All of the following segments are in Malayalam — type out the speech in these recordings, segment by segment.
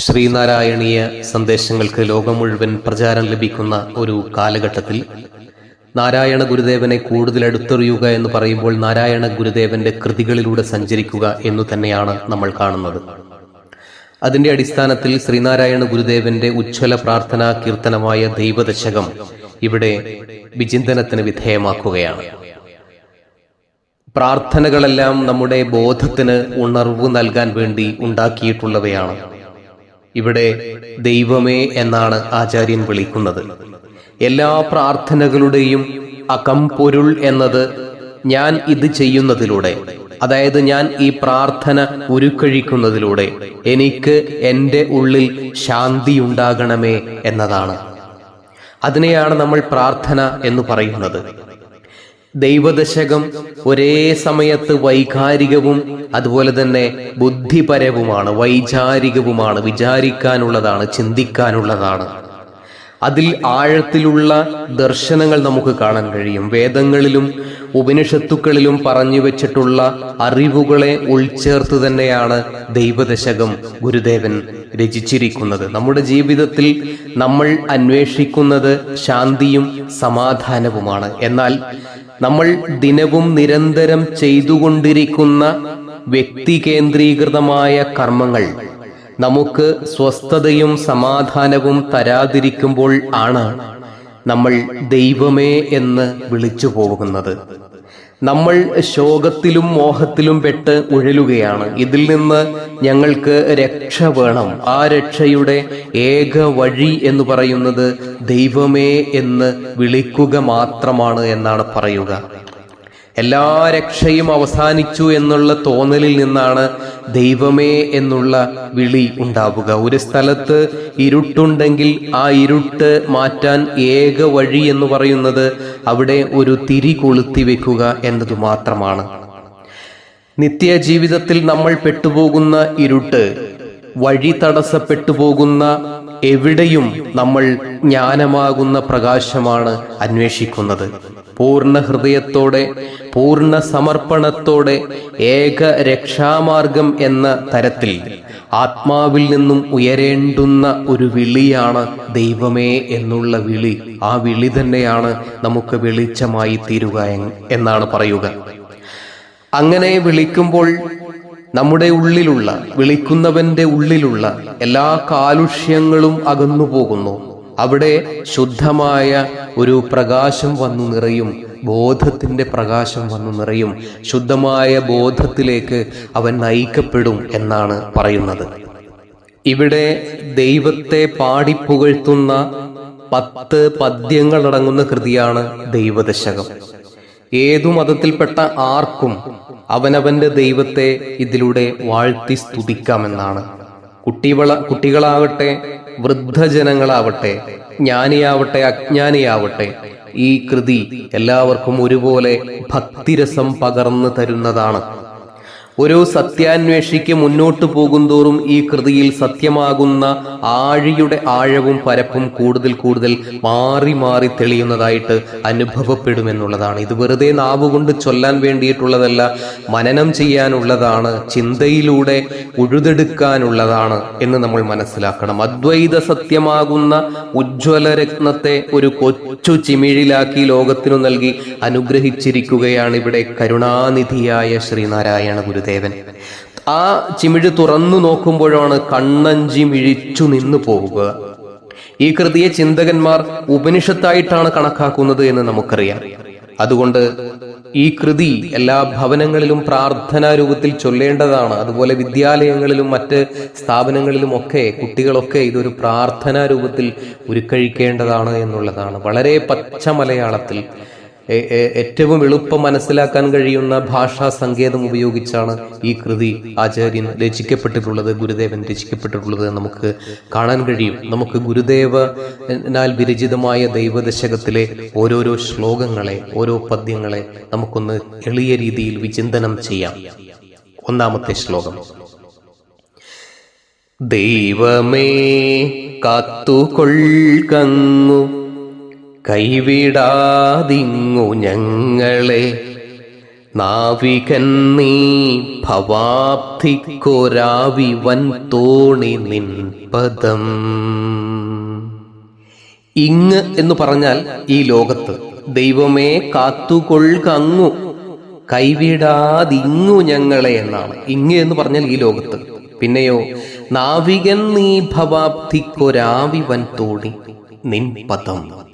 ശ്രീനാരായണീയ സന്ദേശങ്ങൾക്ക് ലോകം മുഴുവൻ പ്രചാരം ലഭിക്കുന്ന ഒരു കാലഘട്ടത്തിൽ നാരായണ ഗുരുദേവനെ കൂടുതൽ അടുത്തെറിയുക എന്ന് പറയുമ്പോൾ നാരായണ ഗുരുദേവന്റെ കൃതികളിലൂടെ സഞ്ചരിക്കുക എന്നു തന്നെയാണ് നമ്മൾ കാണുന്നത്. അതിന്റെ അടിസ്ഥാനത്തിൽ ശ്രീനാരായണ ഗുരുദേവന്റെ ഉജ്ജ്വല പ്രാർത്ഥനാ കീർത്തനമായ ദൈവദശകം ഇവിടെ വിചിന്തനത്തിന് വിധേയമാക്കുകയാണ്. പ്രാർത്ഥനകളെല്ലാം നമ്മുടെ ബോധത്തിന് ഉണർവ് നൽകാൻ വേണ്ടി ഉണ്ടാക്കിയിട്ടുള്ളവയാണ്. ഇവിടെ ദൈവമേ എന്നാണ് ആചാര്യൻ വിളിക്കുന്നത്. എല്ലാ പ്രാർത്ഥനകളുടെയും അകംപൊരുൾ എന്നത് ഞാൻ ഇത് ചെയ്യുന്നതിലൂടെ അതായത് ഞാൻ ഈ പ്രാർത്ഥന ഉരുക്കഴിക്കുന്നതിലൂടെ എനിക്ക് എന്റെ ഉള്ളിൽ ശാന്തി ഉണ്ടാകണമേ എന്നതാണ്. അതിനെയാണ് നമ്മൾ പ്രാർത്ഥന എന്ന് പറയുന്നത്. ദൈവദശകം ഒരേ സമയത്ത് വൈകാരികവും അതുപോലെ തന്നെ ബുദ്ധിപരവുമാണ് വൈചാരികവുമാണ് വിചാരിക്കാനുള്ളതാണ് ചിന്തിക്കാനുള്ളതാണ്. അതിൽ ആഴത്തിലുള്ള ദർശനങ്ങൾ നമുക്ക് കാണാൻ കഴിയും. വേദങ്ങളിലും ഉപനിഷത്തുക്കളിലും പറഞ്ഞു വെച്ചിട്ടുള്ള അറിവുകളെ ഉൾച്ചേർത്ത് തന്നെയാണ് ദൈവദശകം ഗുരുദേവൻ രചിച്ചിരിക്കുന്നത്. നമ്മുടെ ജീവിതത്തിൽ നമ്മൾ അന്വേഷിക്കുന്നത് ശാന്തിയും സമാധാനവുമാണ്. എന്നാൽ നമ്മൾ ദിനവും നിരന്തരം ചെയ്തുകൊണ്ടിരിക്കുന്ന വ്യക്തി കേന്ദ്രീകൃതമായ കർമ്മങ്ങൾ നമുക്ക് സ്വസ്ഥതയും സമാധാനവും തരാതിരിക്കുമ്പോൾ ആണ് നമ്മൾ ദൈവമേ എന്ന് വിളിച്ചു പോകുന്നത്. നമ്മൾ ശോകത്തിലും മോഹത്തിലും പെട്ട് ഉഴലുകയാണ്. ഇതിൽ നിന്ന് ഞങ്ങൾക്ക് രക്ഷ വേണം. ആ രക്ഷയുടെ ഏക വഴി എന്ന് പറയുന്നത് ദൈവമേ എന്ന് വിളിക്കുക മാത്രമാണ് എന്നാണ് പറയുക. എല്ലാ രക്ഷയും അവസാനിച്ചു എന്നുള്ള തോന്നലിൽ നിന്നാണ് ദൈവമേ എന്നുള്ള വിളി ഉണ്ടാവുക. ഒരു സ്ഥലത്ത് ഇരുട്ടുണ്ടെങ്കിൽ ആ ഇരുട്ട് മാറ്റാൻ ഏക വഴി എന്ന് പറയുന്നത് അവിടെ ഒരു തിരി കൊളുത്തി വെക്കുക എന്നതു മാത്രമാണ്. നിത്യജീവിതത്തിൽ നമ്മൾ പെട്ടുപോകുന്ന ഇരുട്ട് വഴി തടസ്സപ്പെട്ടു പോകുന്ന എവിടെയും നമ്മൾ ജ്ഞാനമാകുന്ന പ്രകാശമാണ് അന്വേഷിക്കുന്നത്. പൂർണ ഹൃദയത്തോടെ പൂർണ സമർപ്പണത്തോടെ ഏക രക്ഷാമാർഗം എന്ന തരത്തിൽ ആത്മാവിൽ നിന്നും ഉയരേണ്ടുന്ന ഒരു വിളിയാണ് ദൈവമേ എന്നുള്ള വിളി. ആ വിളി തന്നെയാണ് നമുക്ക് വെളിച്ചമായി തീരുക എന്നാണ് പറയുക. അങ്ങനെ വിളിക്കുമ്പോൾ നമ്മുടെ ഉള്ളിലുള്ള വിളിക്കുന്നവന്റെ ഉള്ളിലുള്ള എല്ലാ കാലുഷ്യങ്ങളും അകന്നു പോകുന്നു അവിടെ ശുദ്ധമായ ഒരു പ്രകാശം വന്നു നിറയും ബോധത്തിന്റെ പ്രകാശം വന്നു നിറയും. ശുദ്ധമായ ബോധത്തിലേക്ക് അവൻ നയിക്കപ്പെടും എന്നാണ് പറയുന്നത്. ഇവിടെ ദൈവത്തെ പാടിപ്പുകഴ്ത്തുന്ന പത്ത് പദ്യങ്ങളടങ്ങുന്ന കൃതിയാണ് ദൈവദശകം. ഏതു മതത്തിൽപ്പെട്ട ആർക്കും അവനവന്റെ ദൈവത്തെ ഇതിലൂടെ വാഴ്ത്തി സ്തുതിക്കാമെന്നാണ് കുട്ടികള കുട്ടികളാവട്ടെ വൃദ്ധജനങ്ങളാവട്ടെ ജ്ഞാനിയാവട്ടെ അജ്ഞാനിയാവട്ടെ ഈ കൃതി എല്ലാവർക്കും ഒരുപോലെ ഭക്തിരസം പകർന്നു തരുന്നതാണ്. ഒരു സത്യാന്വേഷിക്ക് മുന്നോട്ടു പോകുന്തോറും ഈ കൃതിയിൽ സത്യമാകുന്ന ആഴിയുടെ ആഴവും പരപ്പും കൂടുതൽ കൂടുതൽ മാറി മാറി തെളിയുന്നതായിട്ട് അനുഭവപ്പെടുമെന്നുള്ളതാണ്. ഇത് വെറുതെ നാവുകൊണ്ട് ചൊല്ലാൻ വേണ്ടിയിട്ടുള്ളതല്ല മനനം ചെയ്യാനുള്ളതാണ് ചിന്തയിലൂടെ ഉഴുതെടുക്കാനുള്ളതാണ് എന്ന് നമ്മൾ മനസ്സിലാക്കണം. അദ്വൈത സത്യമാകുന്ന ഉജ്ജ്വല രത്നത്തെ ഒരു കൊച്ചു ചിമിഴിലാക്കി ലോകത്തിനു നൽകി അനുഗ്രഹിച്ചിരിക്കുകയാണ് ഇവിടെ കരുണാനിധിയായ ശ്രീനാരായണ ഗുരുദേവൻ. ആ ചിമിഴ് തുറന്നു നോക്കുമ്പോഴാണ് കണ്ണഞ്ചി മിഴിച്ചു നിന്നു പോവുക. ഈ കൃതിയെ ചിന്തകന്മാർ ഉപനിഷത്തായിട്ടാണ് കണക്കാക്കുന്നത് എന്ന് നമുക്കറിയാം. അതുകൊണ്ട് ഈ കൃതി എല്ലാ ഭവനങ്ങളിലും പ്രാർത്ഥനാ രൂപത്തിൽ ചൊല്ലേണ്ടതാണ്. അതുപോലെ വിദ്യാലയങ്ങളിലും മറ്റ് സ്ഥാപനങ്ങളിലും ഒക്കെ കുട്ടികളൊക്കെ ഇതൊരു പ്രാർത്ഥനാ രൂപത്തിൽ ഉരുക്കഴിക്കേണ്ടതാണ് എന്നുള്ളതാണ്. വളരെ പച്ച മലയാളത്തിൽ ഏറ്റവും എളുപ്പം മനസ്സിലാക്കാൻ കഴിയുന്ന ഭാഷാ സങ്കേതം ഉപയോഗിച്ചാണ് ഈ കൃതി ആചാര്യൻ രചിക്കപ്പെട്ടിട്ടുള്ളത് ഗുരുദേവൻ രചിക്കപ്പെട്ടിട്ടുള്ളത് നമുക്ക് കാണാൻ കഴിയും. നമുക്ക് ഗുരുദേവനാൽ വിരചിതമായ ദൈവദശകത്തിലെ ഓരോരോ ശ്ലോകങ്ങളെ ഓരോ പദ്യങ്ങളെ നമുക്കൊന്ന് എളിയ രീതിയിൽ വിചിന്തനം ചെയ്യാം. ഒന്നാമത്തെ ശ്ലോകം. ദൈവമേ കാത്തുകൊള്ളു കൈവിടാതിങ്ങു ഞങ്ങളെ. നാവികൻ നീ ഭവാബ്ധിക്കൊരാവി വൻ തോണി നിൻ പദം. ഇങ് എന്ന് പറഞ്ഞാൽ ഈ ലോകത്ത് ദൈവമേ കാത്തുകൊൾകങ്ങു കൈവിടാതിങ്ങു ഞങ്ങളെ എന്നാണ് ഇങ് എന്ന് പറഞ്ഞാൽ ഈ ലോകത്ത്. പിന്നെയോ നാവികൻ നീ ഭവാബ്ധിക്കൊരാവി വൻ തോണി നിൻ പദം.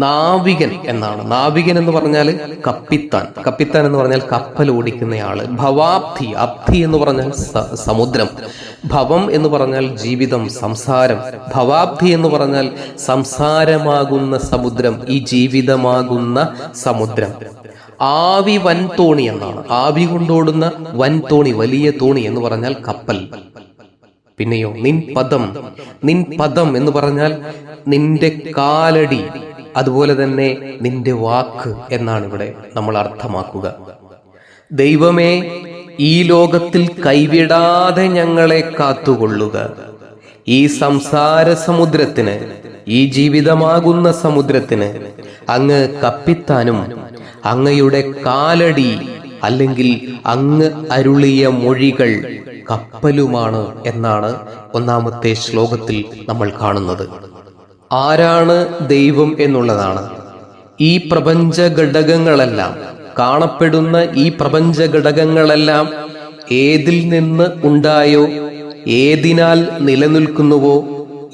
നാവികൻ എന്നാണ്. നാവികൻ എന്ന് പറഞ്ഞാൽ കപ്പിത്താൻ. കപ്പിത്താൻ എന്ന് പറഞ്ഞാൽ കപ്പൽ ഓടിക്കുന്നയാൾ. ഭവാബ്ധി അബ്ധി എന്ന് പറഞ്ഞാൽ സമുദ്രം. ഭവം എന്ന് പറഞ്ഞാൽ ജീവിതം സംസാരം. ഭവാബ്ധി എന്ന് പറഞ്ഞാൽ സംസാരമാകുന്ന സമുദ്രം ഈ ജീവിതമാകുന്ന സമുദ്രം. ആവി വൻതോണി എന്നാണ്. ആവി കൊണ്ടോടുന്ന വൻതോണി വലിയ തോണി എന്ന് പറഞ്ഞാൽ കപ്പൽ. പിന്നെയോ നിൻ പദം. നിൻ പദം എന്ന് പറഞ്ഞാൽ നിന്റെ കാലടി. അതുപോലെ തന്നെ നിന്റെ വാക്ക് എന്നാണ് ഇവിടെ നമ്മൾ അർത്ഥമാക്കുക. ദൈവമേ ഈ ലോകത്തിൽ കൈവിടാതെ ഞങ്ങളെ കാത്തുകൊള്ളുക. ഈ സംസാര സമുദ്രത്തിന് ഈ ജീവിതമാകുന്ന സമുദ്രത്തിന് അങ്ങ് കപ്പിത്താനും അങ്ങയുടെ കാലടി അല്ലെങ്കിൽ അങ്ങ് അരുളിയ മൊഴികൾ കപ്പലുമാണ് എന്നാണ് ഒന്നാമത്തെ ശ്ലോകത്തിൽ നമ്മൾ കാണുന്നത്. ആരാണ് ദൈവം എന്നുള്ളതാണ്. ഈ പ്രപഞ്ച ഘടകങ്ങളെല്ലാം കാണപ്പെടുന്ന ഈ പ്രപഞ്ച ഘടകങ്ങളെല്ലാം ഏതിൽ നിന്ന് ഉണ്ടായോ ഏതിനാൽ നിലനിൽക്കുന്നുവോ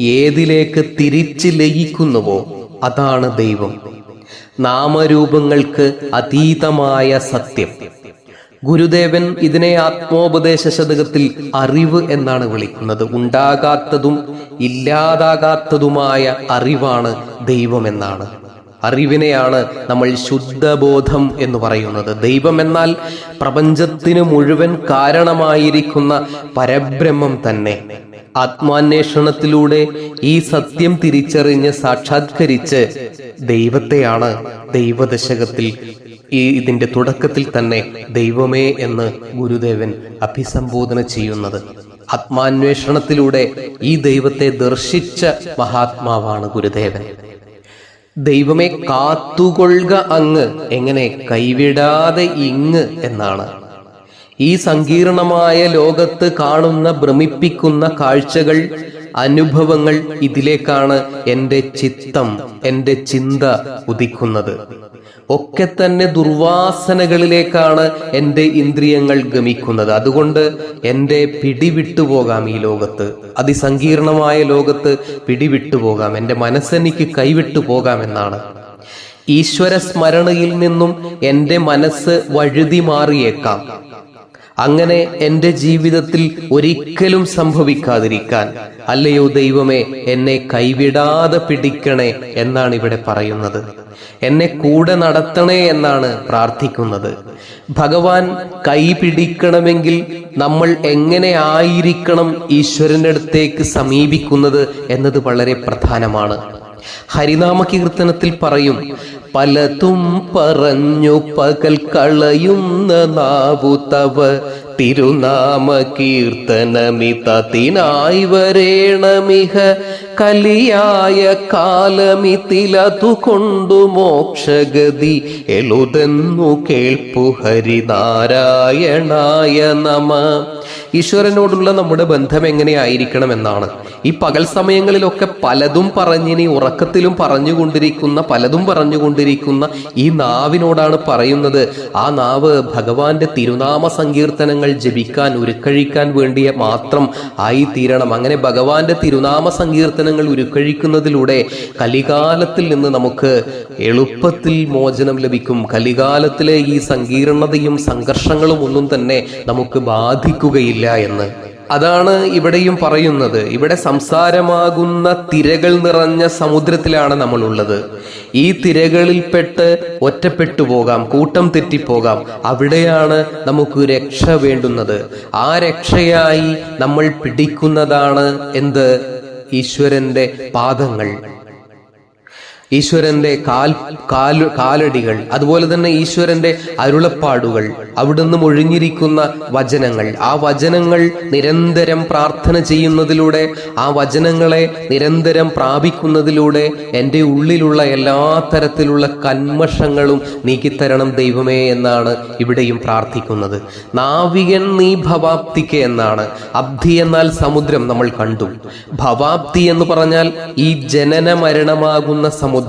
ഏതിലേക്ക് തിരിച്ച് ലയിക്കുന്നുവോ അതാണ് ദൈവം. നാമരൂപങ്ങൾക്ക് അതീതമായ സത്യം. ഗുരുദേവൻ ഇതിനെ ആത്മോപദേശ ശതകത്തിൽ അറിവ് എന്നാണ് വിളിക്കുന്നത്. ഉണ്ടാകാത്തതും ഇല്ലാതാകാത്തതുമായ അറിവാണ് ദൈവം എന്നാണ് അറിവിനെയാണ് നമ്മൾ ശുദ്ധബോധം എന്ന് പറയുന്നത്. ദൈവം എന്നാൽ പ്രപഞ്ചത്തിന് മുഴുവൻ കാരണമായിരിക്കുന്ന പരബ്രഹ്മം തന്നെ. ആത്മാന്വേഷണത്തിലൂടെ ഈ സത്യം തിരിച്ചറിഞ്ഞ് സാക്ഷാത്കരിച്ച് ദൈവത്തെയാണ് ദൈവദശകത്തിൽ ഈ ഇതിന്റെ തുടക്കത്തിൽ തന്നെ ദൈവമേ എന്ന് ഗുരുദേവൻ അഭിസംബോധന ചെയ്യുന്നത്. ആത്മാന്വേഷണത്തിലൂടെ ഈ ദൈവത്തെ ദർശിച്ച മഹാത്മാവാണ് ഗുരുദേവൻ. ദൈവമേ കാത്തുകൊള്ളുക അങ്ങ് എങ്ങനെ കൈവിടാതെ ഇങ്ങ് എന്നാണ്. ഈ സങ്കീർണമായ ലോകത്ത് കാണുന്ന ഭ്രമിപ്പിക്കുന്ന കാഴ്ചകൾ അനുഭവങ്ങൾ ഇതിലേക്കാണ് എന്റെ ചിത്തം എന്റെ ചിന്ത ഉദിക്കുന്നത്. ഒക്കെ തന്നെ ദുർവാസനകളിലേക്കാണ് എന്റെ ഇന്ദ്രിയങ്ങൾ ഗമിക്കുന്നത്. അതുകൊണ്ട് എന്റെ പിടിവിട്ടുപോകാം ഈ ലോകത്ത്. അതിസങ്കീർണമായ ലോകത്ത് പിടിവിട്ടുപോകാം എന്റെ മനസ്സെനിക്ക് കൈവിട്ടു പോകാം എന്നാണ്. ഈശ്വര സ്മരണയിൽ നിന്നും എന്റെ മനസ്സ് വഴുതി മാറിയേക്കാം. അങ്ങനെ എന്റെ ജീവിതത്തിൽ ഒരിക്കലും സംഭവിക്കാതിരിക്കാൻ. അല്ലയോ ദൈവമേ എന്നെ കൈവിടാതെ പിടിക്കണേ എന്നാണ് ഇവിടെ പറയുന്നത്. എന്നെ കൂടെ നടത്തണേ എന്നാണ് പ്രാർത്ഥിക്കുന്നത്. ഭഗവാൻ കൈ പിടിക്കണമെങ്കിൽ നമ്മൾ എങ്ങനെ ആയിരിക്കണം ഈശ്വരന്റെ അടുത്തേക്ക് സമീപിക്കുന്നത് എന്നത് വളരെ പ്രധാനമാണ്. ഹരിനാമ കീർത്തനത്തിൽ പറയും പലതും പറഞ്ഞു പകൽ കളയുന്ന നാവു തവ തിരുനാമ കീർത്തനമിതത്തിനായി വരേണമിഹ കലിയായ കാലമിതിലതു കൊണ്ടു മോക്ഷഗതി എളുതെന്നു കേൾപ്പു ഹരിനാരായണായ നമ. ഈശ്വരനോടുള്ള നമ്മുടെ ബന്ധം എങ്ങനെയായിരിക്കണം എന്നാണ് ഈ പകൽ സമയങ്ങളിലൊക്കെ പലതും പറഞ്ഞിനി ഉറക്കത്തിലും പറഞ്ഞുകൊണ്ടിരിക്കുന്ന പലതും പറഞ്ഞുകൊണ്ടിരിക്കുന്ന ഈ നാവിനോടാണ് പറയുന്നത്. ആ നാവ് ഭഗവാന്റെ തിരുനാമ സങ്കീർത്തനങ്ങൾ ജപിക്കാൻ ഉരുക്കഴിക്കാൻ വേണ്ടിയ മാത്രം ആയി തീരണം അങ്ങനെ ഭഗവാന്റെ തിരുനാമ സങ്കീർത്തനങ്ങൾ ഉരുക്കഴിക്കുന്നതിലൂടെ കലികാലത്തിൽ നിന്ന് നമുക്ക് എളുപ്പത്തിൽ മോചനം ലഭിക്കും. കലികാലത്തിലെ ഈ സങ്കീർണതയും സംഘർഷങ്ങളും ഒന്നും തന്നെ നമുക്ക് ബാധിക്കുകയില്ല. എന്ന്. അതാണ് ഇവിടെയും പറയുന്നത്. ഇവിടെ സംസാരമാകുന്ന തിരകൾ നിറഞ്ഞ സമുദ്രത്തിലാണ് നമ്മൾ ഉള്ളത് ഈ തിരകളിൽപ്പെട്ട് ഒറ്റപ്പെട്ടു പോകാം കൂട്ടം തെറ്റിപ്പോകാം. അവിടെയാണ് നമുക്ക് രക്ഷ വേണ്ടുന്നത്. ആ രക്ഷയായി നമ്മൾ പിടിക്കുന്നതാണ് എന്ത്? ഈശ്വരന്റെ പാദങ്ങൾ. ഈശ്വരന്റെ കാൽ കാൽ കാലടികൾ അതുപോലെ തന്നെ ഈശ്വരന്റെ അരുളപ്പാടുകൾ അവിടുന്ന് ഒഴിഞ്ഞിരിക്കുന്ന വചനങ്ങൾ. ആ വചനങ്ങൾ നിരന്തരം പ്രാർത്ഥന ചെയ്യുന്നതിലൂടെ ആ വചനങ്ങളെ നിരന്തരം പ്രാപിക്കുന്നതിലൂടെ എന്റെ ഉള്ളിലുള്ള എല്ലാ തരത്തിലുള്ള കന്മഷങ്ങളും നീക്കിത്തരണം ദൈവമേ എന്നാണ് ഇവിടെയും പ്രാർത്ഥിക്കുന്നത്. നാവികൻ നീ ഭവാപ്തിക്ക് എന്നാണ്. അബ്ധി എന്നാൽ സമുദ്രം നമ്മൾ കണ്ടു. ഭവാപ്തി എന്ന് പറഞ്ഞാൽ ഈ ജനന മരണമാകുന്ന സമുദ്രം.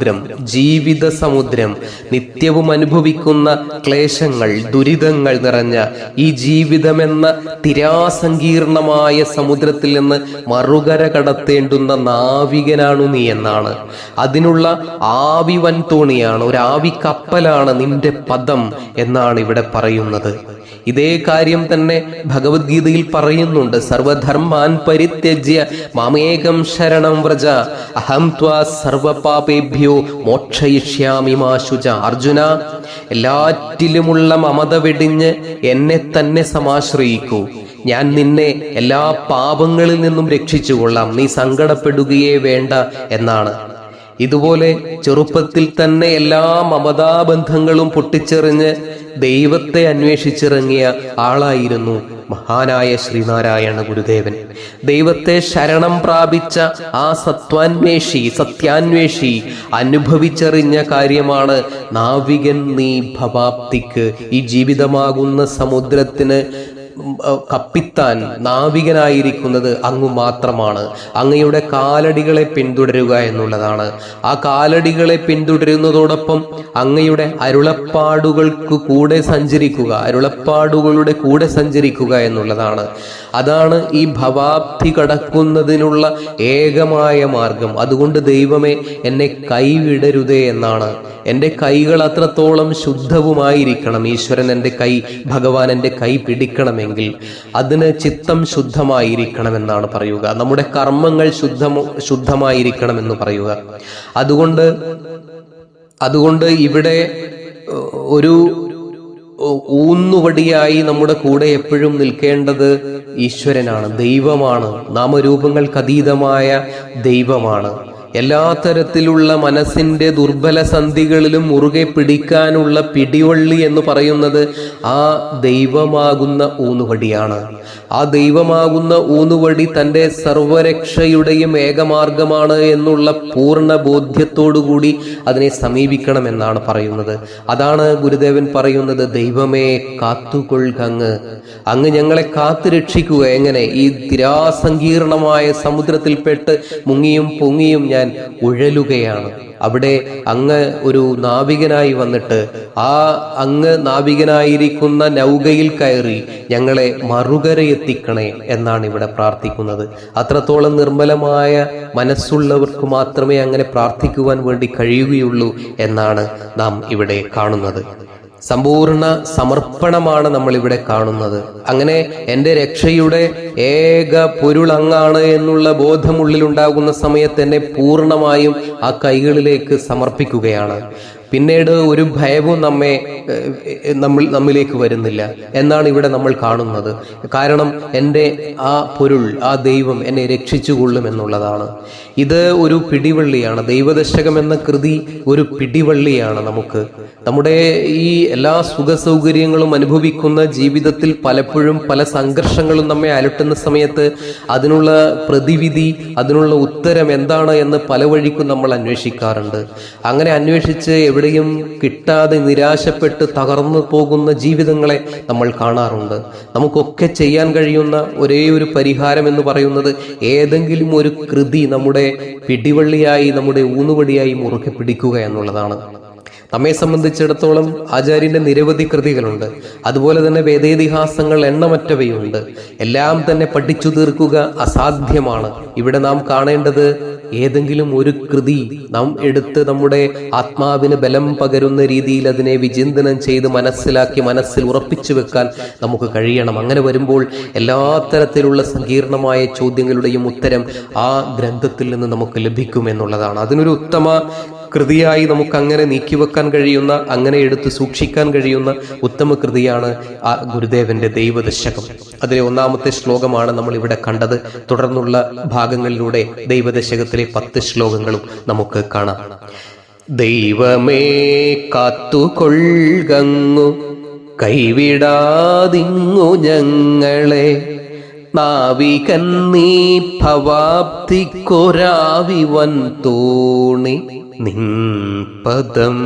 ജീവിത സമുദ്രം നിത്യവും അനുഭവിക്കുന്ന ക്ലേശങ്ങൾ ദുരിതങ്ങൾ നിറഞ്ഞ ഈ ജീവിതമെന്ന തിരാസങ്കീർണമായ സമുദ്രത്തിൽ നിന്ന് മറുകര കടത്തേണ്ടുന്ന നാവികനാണു നീ എന്നാണ്. അതിനുള്ള ആവി വൻതോണിയാണ് ഒരു ആവി കപ്പലാണ് നിന്റെ പദം എന്നാണ് ഇവിടെ പറയുന്നത്. ഇതേ കാര്യം തന്നെ ഭഗവത്ഗീതയിൽ പറയുന്നുണ്ട്. സർവധർമാൻ പരിത്യജ്യ മാമേകം ശരണം വ്രജ. അഹം ത്വാ സർവപാപേഭ്യോ മോക്ഷയിഷ്യാമി മാശുജ അർജുന എല്ലാറ്റിലുമുള്ള മമത വെടിഞ്ഞ് എന്നെ തന്നെ സമാശ്രയിക്കൂ. ഞാൻ നിന്നെ എല്ലാ പാപങ്ങളിൽ നിന്നും രക്ഷിച്ചുകൊള്ളാം. നീ സങ്കടപ്പെടുകയേ വേണ്ട എന്നാണ്. ഇതുപോലെ ചെറുപ്പത്തിൽ തന്നെ എല്ലാ മമതാബന്ധങ്ങളും പൊട്ടിച്ചെറിഞ്ഞ് ദൈവത്തെ അന്വേഷിച്ചിറങ്ങിയ ആളായിരുന്നു മഹാനായ ശ്രീനാരായണ ഗുരുദേവൻ. ദൈവത്തെ ശരണം പ്രാപിച്ച ആ സത്വാന്വേഷി സത്യാന്വേഷി അനുഭവിച്ചറിഞ്ഞ കാര്യമാണ് നാവികൻ നീ ഭവാപ്തിക്ക് ഈ ജീവിതമാകുന്ന സമുദ്രത്തിന് കപ്പിത്താൻ നാവികനായിരിക്കുന്നത് അങ്ങ് മാത്രമാണ്. അങ്ങയുടെ കാലടികളെ പിന്തുടരുക എന്നുള്ളതാണ്. ആ കാലടികളെ പിന്തുടരുന്നതോടൊപ്പം അങ്ങയുടെ അരുളപ്പാടുകൾക്ക് കൂടെ സഞ്ചരിക്കുക അരുളപ്പാടുകളുടെ കൂടെ സഞ്ചരിക്കുക എന്നുള്ളതാണ്. അതാണ് ഈ ഭവാപ്തി കടക്കുന്നതിനുള്ള ഏകമായ മാർഗം. അതുകൊണ്ട് ദൈവമേ എന്നെ കൈവിടരുതേ എന്നാണ്. എന്റെ കൈകൾ അത്രത്തോളം ശുദ്ധവുമായിരിക്കണം. ഈശ്വരൻ എന്റെ കൈ ഭഗവാൻ എന്റെ കൈ പിടിക്കണമെങ്കിൽ അതിന് ചിത്തം ശുദ്ധമായിരിക്കണം എന്നാണ് പറയുക. നമ്മുടെ കർമ്മങ്ങൾ ശുദ്ധമോ ശുദ്ധമായിരിക്കണമെന്ന് പറയുക. അതുകൊണ്ട് അതുകൊണ്ട് ഇവിടെ ഒരു ഊന്നുവടിയായി നമ്മുടെ കൂടെ എപ്പോഴും നിൽക്കേണ്ടത് ഈശ്വരനാണ് ദൈവമാണ്. നാമരൂപങ്ങൾക്കതീതമായ ദൈവമാണ്. എല്ലാ തരത്തിലുള്ള മനസ്സിന്റെ ദുർബല സന്ധികളിലും മുറുകെ പിടിക്കാനുള്ള പിടിവള്ളി എന്ന് പറയുന്നത് ആ ദൈവമാകുന്ന ഊന്നുവടിയാണ് ആ ദൈവമാകുന്ന ഊന്നുവടി തന്റെ സർവരക്ഷയുടെയും ഏകമാർഗമാണ് എന്നുള്ള പൂർണ ബോധ്യത്തോടുകൂടി അതിനെ സമീപിക്കണമെന്നാണ് പറയുന്നത്. അതാണ് ഗുരുദേവൻ പറയുന്നത് ദൈവമേ കാത്തുകൊള്ളുക അങ്ങ് ഞങ്ങളെ കാത്തു രക്ഷിക്കുക. എങ്ങനെ? ഈ തിരാസങ്കീർണമായ സമുദ്രത്തിൽപ്പെട്ട് മുങ്ങിയും പൊങ്ങിയും ഞാൻ ഉഴലുകയാണ്. അവിടെ അങ്ങ് ഒരു നാവികനായി വന്നിട്ട് ആ അങ്ങ് നാവികനായിരിക്കുന്ന നൗകയിൽ കയറി ഞങ്ങളെ മറുകരയെത്തിക്കണേ എന്നാണ് ഇവിടെ പ്രാർത്ഥിക്കുന്നത്. അത്രത്തോളം നിർമ്മലമായ മനസ്സുള്ളവർക്ക് മാത്രമേ അങ്ങനെ പ്രാർത്ഥിക്കുവാൻ വേണ്ടി കഴിയുകയുള്ളൂ എന്നാണ് നാം ഇവിടെ കാണുന്നത്. സമ്പൂർണ സമർപ്പണമാണ് നമ്മൾ ഇവിടെ കാണുന്നത്. അങ്ങനെ എന്റെ രക്ഷയുടെ ഏക പൊരുളങ്ങാണ് എന്നുള്ള ബോധമുള്ളിലുണ്ടാകുന്ന സമയത്ത് എന്നെ പൂർണമായും ആ കൈകളിലേക്ക് സമർപ്പിക്കുകയാണ്. പിന്നീട് ഒരു ഭയവും നമ്മെ നമ്മൾ നമ്മിലേക്ക് വരുന്നില്ല. എന്നാണ് ഇവിടെ നമ്മൾ കാണുന്നത്. കാരണം എന്റെ ആ പൊരുൾ ആ ദൈവം എന്നെ രക്ഷിച്ചുകൊള്ളും എന്നുള്ളതാണ്. ഇത് ഒരു പിടിവള്ളിയാണ്. ദൈവദശകം എന്ന കൃതി ഒരു പിടിവള്ളിയാണ് നമുക്ക്. നമ്മുടെ ഈ എല്ലാ സുഖ സൗകര്യങ്ങളും അനുഭവിക്കുന്ന ജീവിതത്തിൽ പലപ്പോഴും പല സംഘർഷങ്ങളും നമ്മെ അലട്ടുന്ന സമയത്ത് അതിനുള്ള പ്രതിവിധി അതിനുള്ള ഉത്തരം എന്താണ് എന്ന് പല വഴിക്കും നമ്മൾ അന്വേഷിക്കാറുണ്ട്. അങ്ങനെ അന്വേഷിച്ച് എവിടെയും കിട്ടാതെ നിരാശപ്പെട്ട് തകർന്നു പോകുന്ന ജീവിതങ്ങളെ നമ്മൾ കാണാറുണ്ട്. നമുക്കൊക്കെ ചെയ്യാൻ കഴിയുന്ന ഒരേ ഒരു പരിഹാരം എന്ന് പറയുന്നത് ഏതെങ്കിലും ഒരു കൃതി നമ്മുടെ പിടിവള്ളിയായി നമ്മുടെ ഊന്നുവടിയായി മുറുകെ പിടിക്കുക എന്നുള്ളതാണ്. നമ്മെ സംബന്ധിച്ചിടത്തോളം ആചാര്യന്റെ നിരവധി കൃതികളുണ്ട്. അതുപോലെ തന്നെ വേദേതിഹാസങ്ങൾ എണ്ണമറ്റവയുണ്ട്. എല്ലാം തന്നെ പഠിച്ചു തീർക്കുക അസാധ്യമാണ്. ഇവിടെ നാം കാണേണ്ടത് ഏതെങ്കിലും ഒരു കൃതി നാം എടുത്ത് നമ്മുടെ ആത്മാവിന് ബലം പകരുന്ന രീതിയിൽ അതിനെ വിചിന്തനം ചെയ്ത് മനസ്സിലാക്കി മനസ്സിൽ ഉറപ്പിച്ചു വെക്കാൻ നമുക്ക് കഴിയണം. അങ്ങനെ വരുമ്പോൾ എല്ലാ തരത്തിലുള്ള സങ്കീർണമായ ചോദ്യങ്ങളുടെയും ഉത്തരം ആ ഗ്രന്ഥത്തിൽ നിന്ന് നമുക്ക് ലഭിക്കും എന്നുള്ളതാണ്. അതിനൊരു ഉത്തമ കൃതിയായി നമുക്ക് അങ്ങനെ നീക്കിവെക്കാൻ കഴിയുന്ന അങ്ങനെ എടുത്ത് സൂക്ഷിക്കാൻ കഴിയുന്ന ഉത്തമ കൃതിയാണ് ആ ഗുരുദേവന്റെ ദൈവദശകം. അതിലെ ഒന്നാമത്തെ ശ്ലോകമാണ് നമ്മൾ ഇവിടെ കണ്ടത്. തുടർന്നുള്ള ഭാഗങ്ങളിലൂടെ ദൈവദശകത്തിലെ പത്ത് ശ്ലോകങ്ങളും നമുക്ക് കാണാം. ദൈവമേ കാത്തുകൊള്ളു കൈവിടാതിങ്ങു ഞങ്ങളെ. നാവികൻ നീ ഭവാബ്ദിക്കൊരാവി വൻ തോണി നിൻ പദം